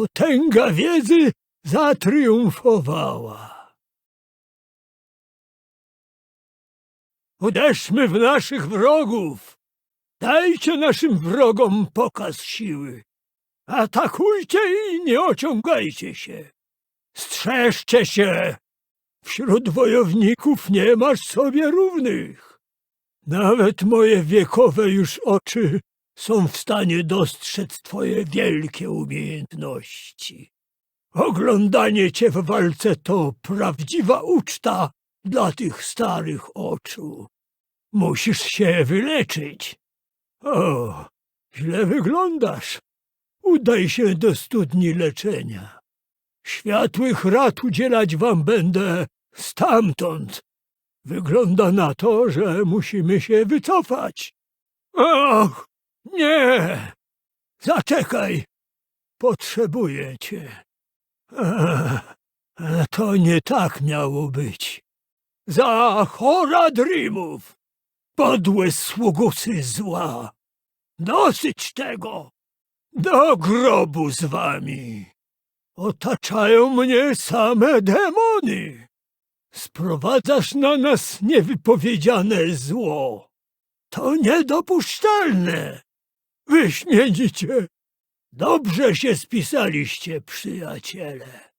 potęga wiedzy zatriumfowała. Uderzmy w naszych wrogów. Dajcie naszym wrogom pokaz siły. Atakujcie i nie ociągajcie się. Strzeżcie się. Wśród wojowników nie masz sobie równych. Nawet moje wiekowe już oczy są w stanie dostrzec twoje wielkie umiejętności. Oglądanie cię w walce to prawdziwa uczta dla tych starych oczu. Musisz się wyleczyć. O, źle wyglądasz. Udaj się do studni leczenia. Światłych rad udzielać wam będę stamtąd. Wygląda na to, że musimy się wycofać. Och, nie! Zaczekaj! Potrzebuję cię. Ech, to nie tak miało być. Za chora Dreamów! Podłe sługusy zła! Dosyć tego! Do grobu z wami! Otaczają mnie same demony! Sprowadzasz na nas niewypowiedziane zło. To niedopuszczalne. Wyśmienicie. Dobrze się spisaliście, przyjaciele.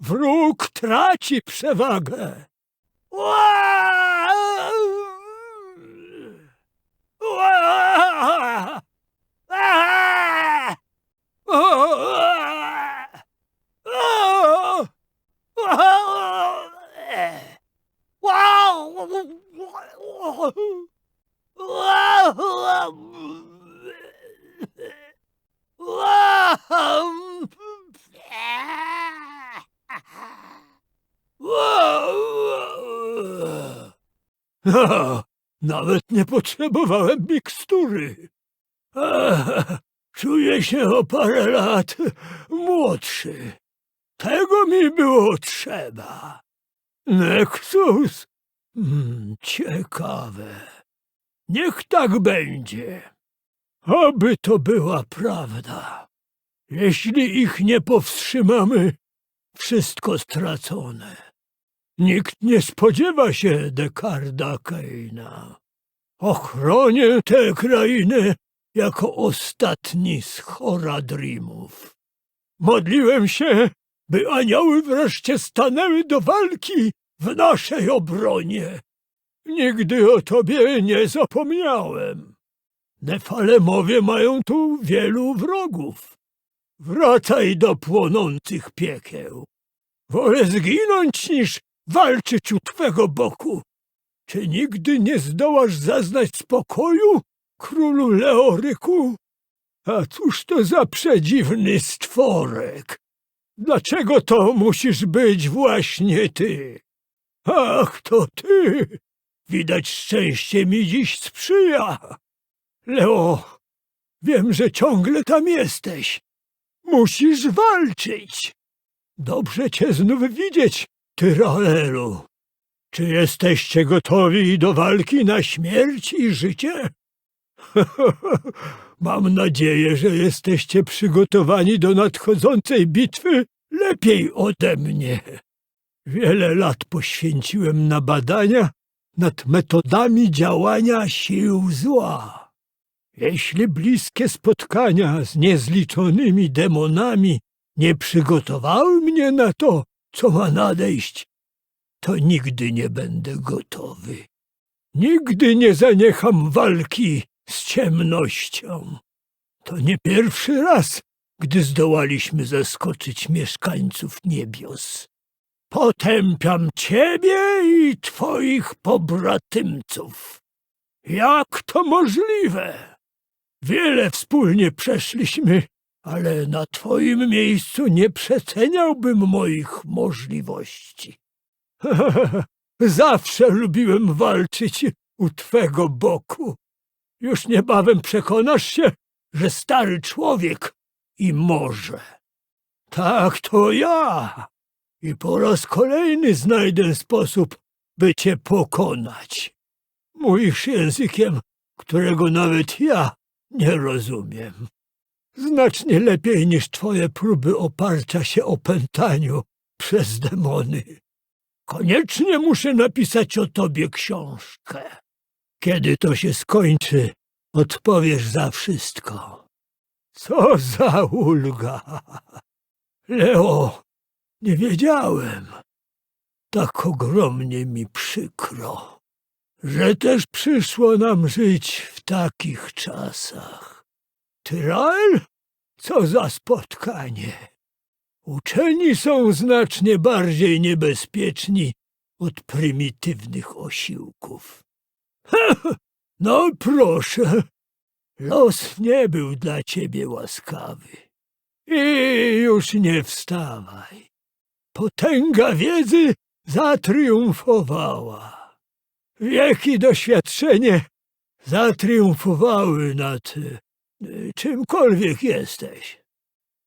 Wróg traci przewagę. Nawet nie potrzebowałem mikstury. Ach, Czuję się o parę lat młodszy. Tego mi było trzeba. Nexus? Hmm, ciekawe. Niech tak będzie. Oby to była prawda. Jeśli ich nie powstrzymamy, wszystko stracone. Nikt nie spodziewa się Dekarda Keina. Ochronię tę krainę jako ostatni z Horadrimów. Modliłem się, by anioły wreszcie stanęły do walki w naszej obronie. Nigdy o tobie nie zapomniałem. Nefalemowie mają tu wielu wrogów. Wracaj do płonących piekieł. Wolę zginąć, niż walczyć u twego boku. Czy nigdy nie zdołasz zaznać spokoju, królu Leoryku? A cóż to za przedziwny stworek? Dlaczego to musisz być właśnie ty? Ach, to ty! Widać szczęście mi dziś sprzyja. Leo, wiem, że ciągle tam jesteś. Musisz walczyć. Dobrze cię znów widzieć, Tyraelu. Czy jesteście gotowi do walki na śmierć i życie? Mam nadzieję, że jesteście przygotowani do nadchodzącej bitwy lepiej ode mnie. Wiele lat poświęciłem na badania nad metodami działania sił zła. Jeśli bliskie spotkania z niezliczonymi demonami nie przygotowały mnie na to, co ma nadejść, to nigdy nie będę gotowy. Nigdy nie zaniecham walki z ciemnością. To nie pierwszy raz, gdy zdołaliśmy zaskoczyć mieszkańców niebios. Potępiam ciebie i twoich pobratymców. Jak to możliwe? Wiele wspólnie przeszliśmy, ale na twoim miejscu nie przeceniałbym moich możliwości. Zawsze lubiłem walczyć u twego boku. Już niebawem przekonasz się, że stary człowiek i może. Tak to ja. I po raz kolejny znajdę sposób, by cię pokonać. Mówisz językiem, którego nawet ja nie rozumiem. Znacznie lepiej niż twoje próby oparcia się o pętaniu przez demony. Koniecznie muszę napisać o tobie książkę. Kiedy to się skończy, odpowiesz za wszystko. Co za ulga! Leo, nie wiedziałem. Tak ogromnie mi przykro, że też przyszło nam żyć w takich czasach. Tyrael? Co za spotkanie! Uczeni są znacznie bardziej niebezpieczni od prymitywnych osiłków. no proszę, los nie był dla ciebie łaskawy. I już nie wstawaj. Potęga wiedzy zatriumfowała. Wiek i doświadczenie zatriumfowały nad czymkolwiek jesteś.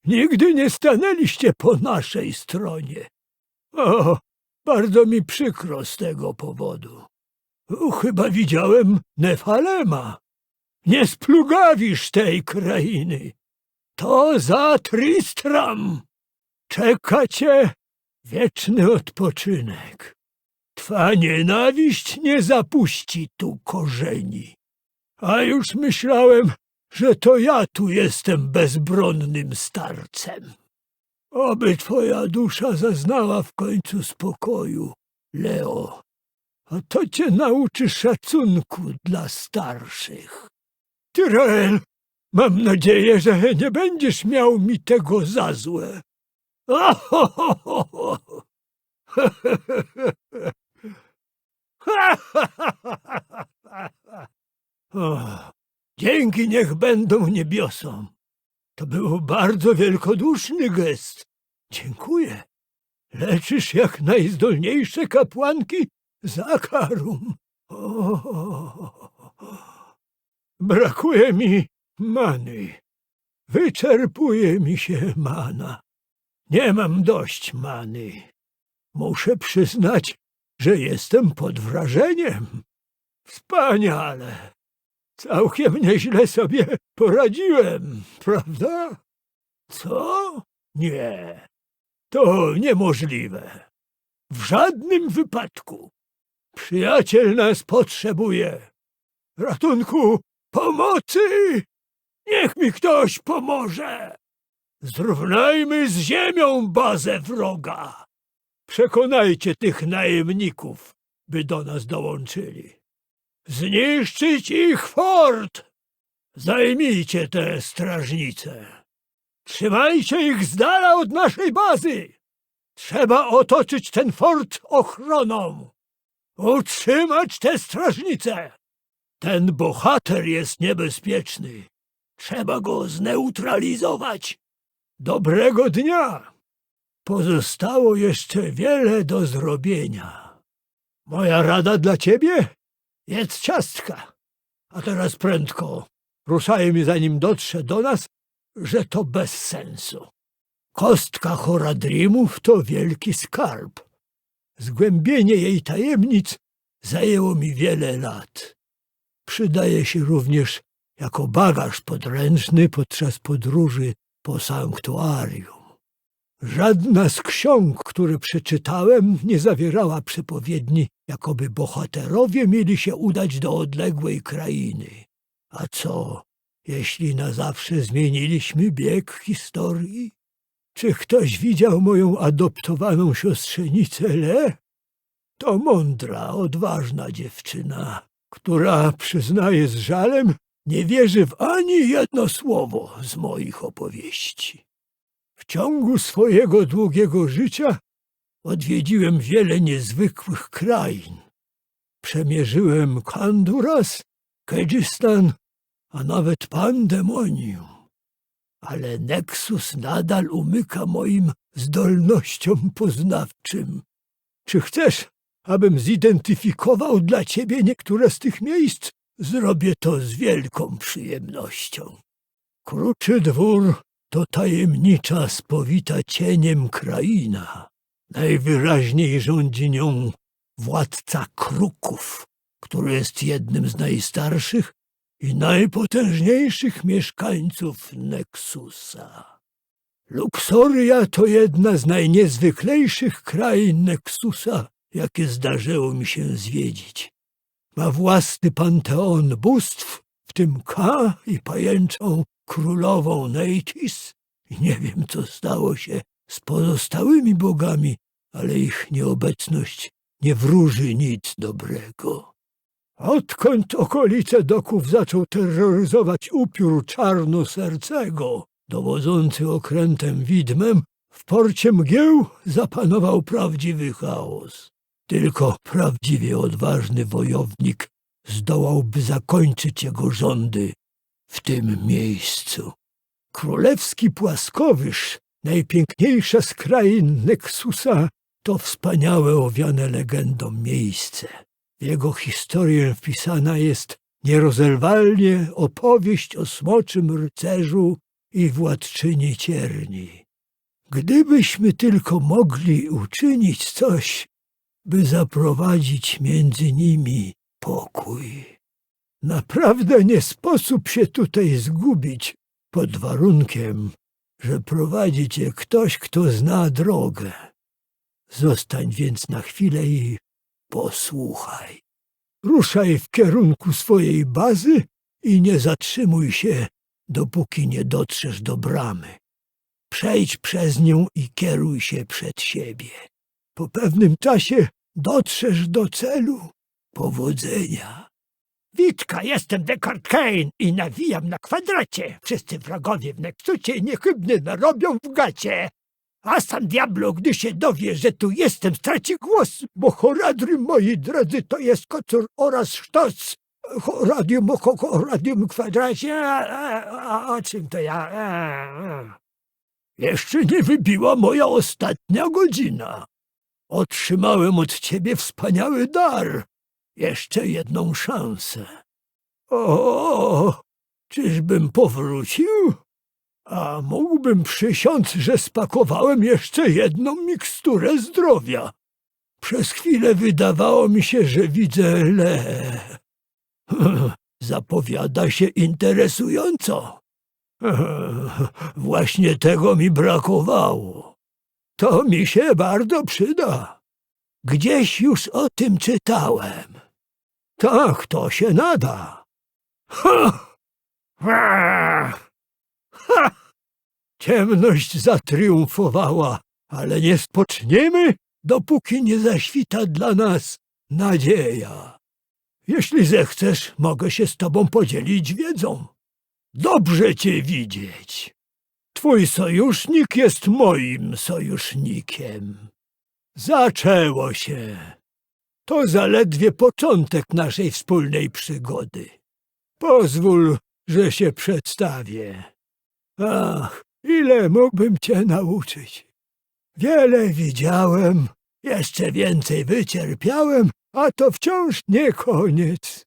Nigdy nie stanęliście po naszej stronie. O, bardzo mi przykro z tego powodu. Chyba widziałem Nefalema. Nie splugawisz tej krainy. To za Tristram. Czeka cię wieczny odpoczynek. Twa nienawiść nie zapuści tu korzeni. A już myślałem, że to ja tu jestem bezbronnym starcem. Oby twoja dusza zaznała w końcu spokoju, Leo. A to cię nauczy szacunku dla starszych. Tyrell, mam nadzieję, że nie będziesz miał mi tego za złe. dzięki niech będą niebiosom. To był bardzo wielkoduszny gest. Dziękuję. Leczysz jak najzdolniejsze kapłanki Zakarum. O, brakuje mi many. Wyczerpuje mi się mana. Nie mam dość many. Muszę przyznać, że jestem pod wrażeniem. Wspaniale. Całkiem nieźle sobie poradziłem, prawda? Co? Nie. To niemożliwe. W żadnym wypadku. Przyjaciel nas potrzebuje. Ratunku, pomocy! Niech mi ktoś pomoże! Zrównajmy z ziemią bazę wroga. Przekonajcie tych najemników, by do nas dołączyli. Zniszczyć ich fort! Zajmijcie te strażnice. Trzymajcie ich z dala od naszej bazy. Trzeba otoczyć ten fort ochroną. Utrzymać te strażnice. Ten bohater jest niebezpieczny. Trzeba go zneutralizować. Dobrego dnia! Pozostało jeszcze wiele do zrobienia. Moja rada dla ciebie? Jedz ciastka. A teraz prędko. Ruszajmy zanim dotrze do nas, że to bez sensu. Kostka Horadrimów to wielki skarb. Zgłębienie jej tajemnic zajęło mi wiele lat. Przydaje się również jako bagaż podręczny podczas podróży po sanktuarium. Żadna z ksiąg, które przeczytałem, nie zawierała przepowiedni, jakoby bohaterowie mieli się udać do odległej krainy. A co, jeśli na zawsze zmieniliśmy bieg historii? Czy ktoś widział moją adoptowaną siostrzenicę Le? To mądra, odważna dziewczyna, która, przyznaje z żalem, nie wierzy w ani jedno słowo z moich opowieści. W ciągu swojego długiego życia odwiedziłem wiele niezwykłych krain. Przemierzyłem Kanduras, Kedżistan, a nawet Pandemonium. Ale Nexus nadal umyka moim zdolnościom poznawczym. Czy chcesz, abym zidentyfikował dla ciebie niektóre z tych miejsc? Zrobię to z wielką przyjemnością. Kruczy dwór to tajemnicza, spowita cieniem kraina. Najwyraźniej rządzi nią władca kruków, który jest jednym z najstarszych i najpotężniejszych mieszkańców Nexusa. Luxoria to jedna z najniezwyklejszych krain Nexusa, jakie zdarzyło mi się zwiedzić. Ma własny panteon bóstw, w tym Ka i pajęczą królową Neytis. I nie wiem, co stało się z pozostałymi bogami, ale ich nieobecność nie wróży nic dobrego. Odkąd okolice doków zaczął terroryzować upiór czarnosercego, dowodzący okrętem widmem, w porcie mgieł zapanował prawdziwy chaos. Tylko prawdziwie odważny wojownik zdołałby zakończyć jego rządy w tym miejscu. Królewski płaskowyż, najpiękniejsza z krain Nexusa, to wspaniałe owiane legendą miejsce. W jego historię wpisana jest nierozerwalnie opowieść o smoczym rycerzu i władczyni cierni. Gdybyśmy tylko mogli uczynić coś, by zaprowadzić między nimi pokój. Naprawdę nie sposób się tutaj zgubić, pod warunkiem, że prowadzi cię ktoś, kto zna drogę. Zostań więc na chwilę i posłuchaj. Ruszaj w kierunku swojej bazy i nie zatrzymuj się, dopóki nie dotrzesz do bramy. Przejdź przez nią i kieruj się przed siebie. Po pewnym czasie dotrzesz do celu. Powodzenia. Witka, jestem Descartes Kane i nawijam na kwadracie. Wszyscy wrogowie w Nexucie niechybny narobią w gacie. A sam diablo, gdy się dowie, że tu jestem, straci głos, bo choradry moi drodzy to jest kocur oraz sztos. Choradium, cho, choradium kwadracie, a, a, a o czym to ja? A, a. Jeszcze nie wybiła moja ostatnia godzina. Otrzymałem od ciebie wspaniały dar. Jeszcze jedną szansę. O, czyżbym powrócił? A mógłbym przysiąc, że spakowałem jeszcze jedną miksturę zdrowia. Przez chwilę wydawało mi się, że widzę le. Zapowiada się interesująco. Właśnie tego mi brakowało. To mi się bardzo przyda. Gdzieś już o tym czytałem. Tak, to się nada. Ha! Ha! Ciemność zatriumfowała, ale nie spoczniemy, dopóki nie zaświta dla nas nadzieja. Jeśli zechcesz, mogę się z tobą podzielić wiedzą. Dobrze cię widzieć. Twój sojusznik jest moim sojusznikiem. Zaczęło się. To zaledwie początek naszej wspólnej przygody. Pozwól, że się przedstawię. Ach, ile mógłbym cię nauczyć. Wiele widziałem, jeszcze więcej wycierpiałem, a to wciąż nie koniec.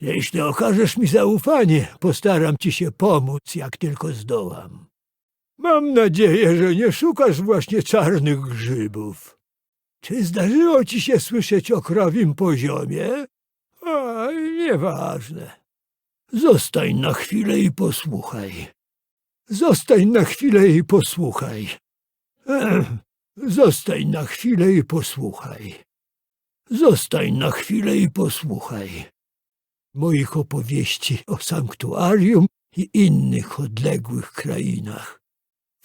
Jeśli okażesz mi zaufanie, postaram ci się pomóc, jak tylko zdołam. Mam nadzieję, że nie szukasz właśnie czarnych grzybów. Czy zdarzyło ci się słyszeć o krowim poziomie? A, nieważne. Zostań na chwilę i posłuchaj. Zostań na chwilę i posłuchaj. Ech, zostań na chwilę i posłuchaj. Zostań na chwilę i posłuchaj. Moich opowieści o sanktuarium i innych odległych krainach.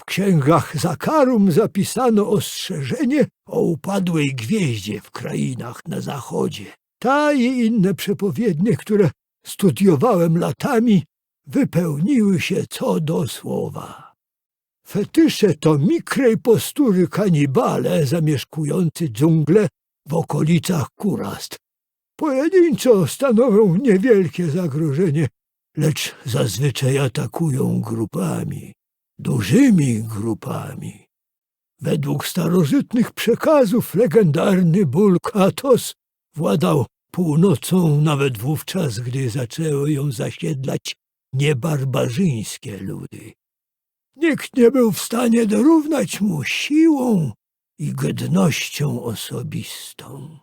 Księgach Zakarum zapisano ostrzeżenie o upadłej gwieździe w krainach na zachodzie. Ta i inne przepowiednie, które studiowałem latami, wypełniły się co do słowa. Fetysze to mikrej postury kanibale zamieszkujący dżunglę w okolicach Kurast. Pojedynczo stanowią niewielkie zagrożenie, lecz zazwyczaj atakują grupami dużymi grupami. Według starożytnych przekazów legendarny ból Katos władał północą nawet wówczas, gdy zaczęły ją zasiedlać niebarbarzyńskie ludy. Nikt nie był w stanie dorównać mu siłą i godnością osobistą.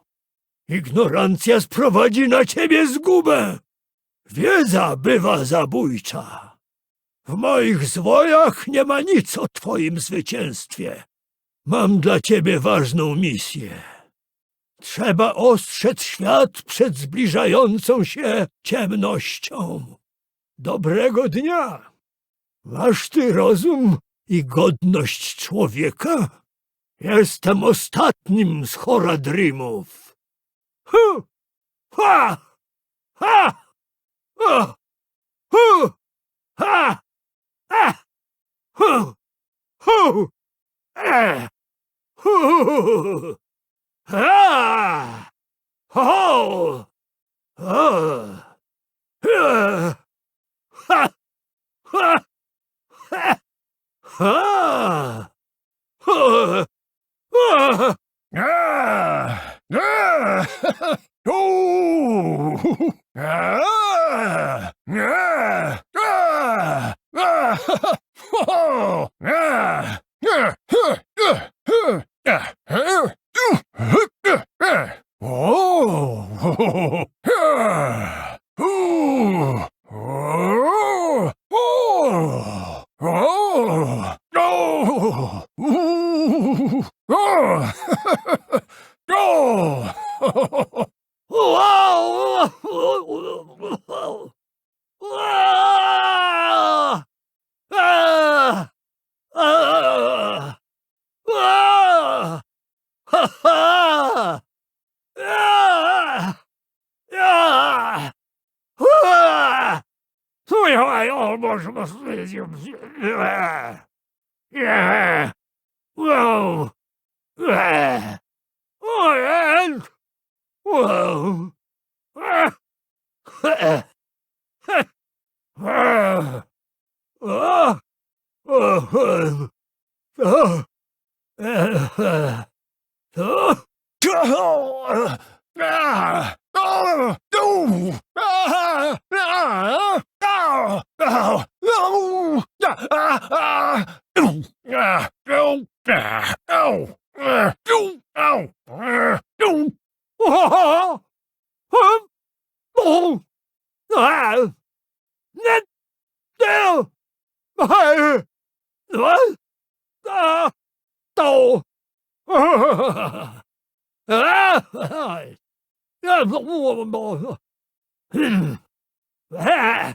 Ignorancja sprowadzi na ciebie zgubę! Wiedza bywa zabójcza. W moich zwojach nie ma nic o twoim zwycięstwie. Mam dla ciebie ważną misję. Trzeba ostrzec świat przed zbliżającą się ciemnością. Dobrego dnia. Masz ty rozum i godność człowieka? Jestem ostatnim z Horadrimów. Hu! Ha! Ha! Ha! Hu! Ha! あほうほうあほうあほうあはははははははあああおああああ 오, commercial stadiums. Yeah. yeah. Whoa. Yeah. Oh, and. Whoa. Ah. Ah. Ah. Ah. Oh. Oh. Oh. Oh. Oh. Ah. Oh. Oh. Ah. Ah. Ah. Ah. Oh! Oh. Oh. Oh. Ah.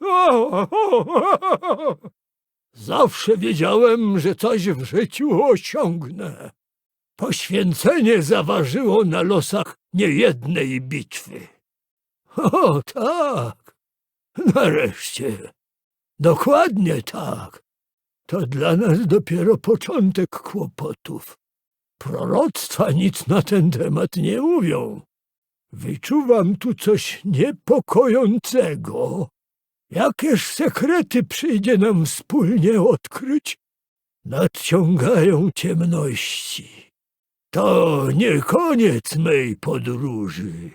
Zawsze wiedziałem, że coś w życiu osiągnę. Poświęcenie zaważyło na losach niejednej bitwy. O, tak. Nareszcie. Dokładnie tak. To dla nas dopiero początek kłopotów. Proroctwa nic na ten temat nie mówią. Wyczuwam tu coś niepokojącego. Jakież sekrety przyjdzie nam wspólnie odkryć? Nadciągają ciemności. To nie koniec mej podróży.